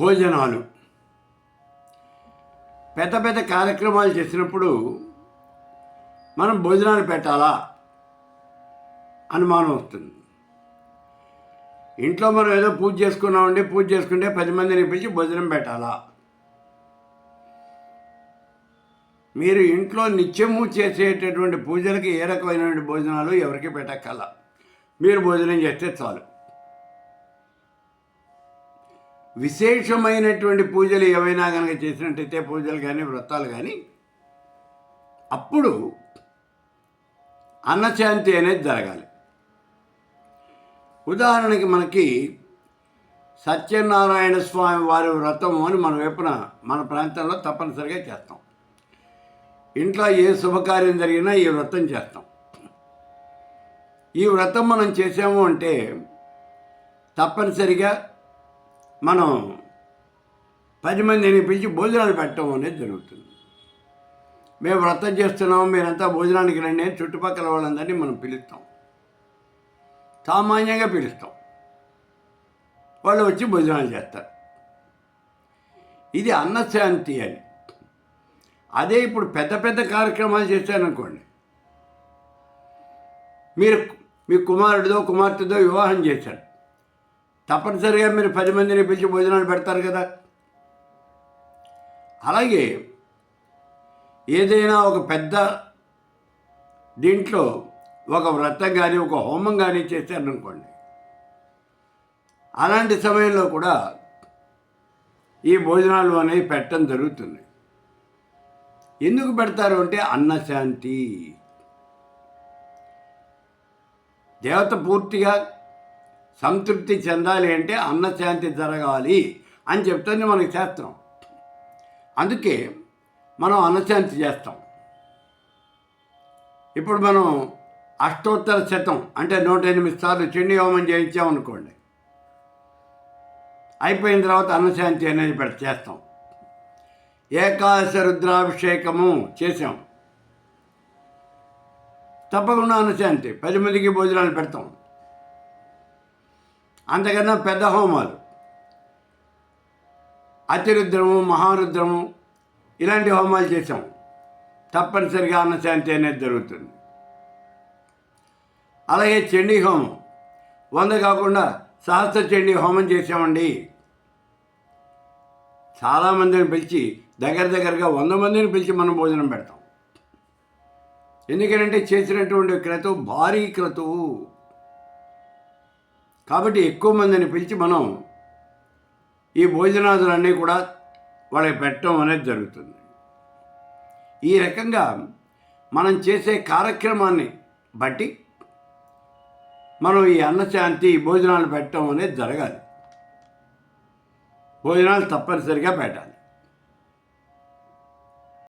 భోజనాలు. పెద్ద పెద్ద కార్యక్రమాలు చేసినప్పుడు మనం భోజనాలు పెట్టాలా? అనుమానం వస్తుంది. ఇంట్లో మనం ఏదో పూజ చేసుకున్నామండి పూజ చేసుకుంటే పది మందిని పిలిచి భోజనం పెట్టాలా? మీరు ఇంట్లో నిత్యము చేసేటటువంటి పూజలకి ఏ రకమైనటువంటి భోజనాలు ఎవరికి పెట్టక్కల మీరు భోజనం చేస్తే చాలు. విశేషమైనటువంటి పూజలు ఏవైనా కనుక చేసినట్టయితే పూజలు కానీ వ్రతాలు కానీ అప్పుడు అన్నశాంతి అనేది జరగాలి. ఉదాహరణకి మనకి సత్యనారాయణ స్వామి వారి వ్రతము అని మన వైపున మన ప్రాంతంలో తప్పనిసరిగా చేస్తాం. ఇంట్లో ఏ శుభకార్యం జరిగినా ఈ వ్రతం చేస్తాం. ఈ వ్రతం మనం చేసాము అంటే తప్పనిసరిగా మనం పది మందిని పిలిచి భోజనాలు పెట్టడం అనేది జరుగుతుంది. మేము వ్రతం చేస్తున్నాం మీరంతా భోజనానికి రండి అని చుట్టుపక్కల వాళ్ళందరినీ మనం పిలుస్తాం. సామాన్యంగా పిలుస్తాం. వాళ్ళు వచ్చి భోజనాలు చేస్తారు. ఇది అన్నశాంతి అని. అదే ఇప్పుడు పెద్ద పెద్ద కార్యక్రమాలు చేశారనుకోండి. మీరు మీ కుమారుడిదో కుమార్తెదో వివాహం చేశారు. తప్పనిసరిగా మీరు పది మందిని పిలిచి భోజనాలు పెడతారు కదా. అలాగే ఏదైనా ఒక పెద్ద దీంట్లో ఒక వ్రతం కానీ ఒక హోమం కానీ చేశారనుకోండి. అలాంటి సమయంలో కూడా ఈ భోజనాలు అనేవి పెట్టడం జరుగుతుంది. ఎందుకు పెడతారు అంటే అన్నశాంతి. దేవత పూర్తిగా సంతృప్తి చెందాలి అంటే అన్నశాంతి జరగాలి అని చెప్తుంది మనకి శాస్త్రం అందుకే మనం అన్నశాంతి చేస్తాం. ఇప్పుడు మనం అష్టోత్తర శతం అంటే నూట ఎనిమిది సార్లు చెండి హోమం చేయించామనుకోండి అయిపోయిన తర్వాత అన్నశాంతి అనేది పెడ చేస్తాం. ఏకాదశ రుద్రాభిషేకము చేసాం తప్పకుండా అన్నశాంతి పది మందికి భోజనాలు పెడతాం. అంతకన్నా పెద్ద హోమాలు. అతిరుద్రము మహారుద్రము ఇలాంటి హోమాలు చేసాం తప్పనిసరిగా అన్నశాంతి అనేది జరుగుతుంది. అలాగే చండీ హోమం. వంద కాకుండా సహస్ర చండీ హోమం చేసామండి చాలామందిని పిలిచి దగ్గర దగ్గరగా వంద మందిని పిలిచి మనం భోజనం పెడతాం. ఎందుకంటే చేసినటువంటి క్రతువు భారీ క్రతువు. కాబట్టి ఎక్కువ మందిని పిలిచి మనం ఈ భోజనాదులన్నీ కూడా వాళ్ళకి పెట్టడం అనేది జరుగుతుంది. ఈ రకంగా మనం చేసే కార్యక్రమాన్ని బట్టి మనం ఈ అన్నశాంతి భోజనాలు పెట్టడం అనేది జరగాలి. భోజనాలు తప్పనిసరిగా పెట్టాలి.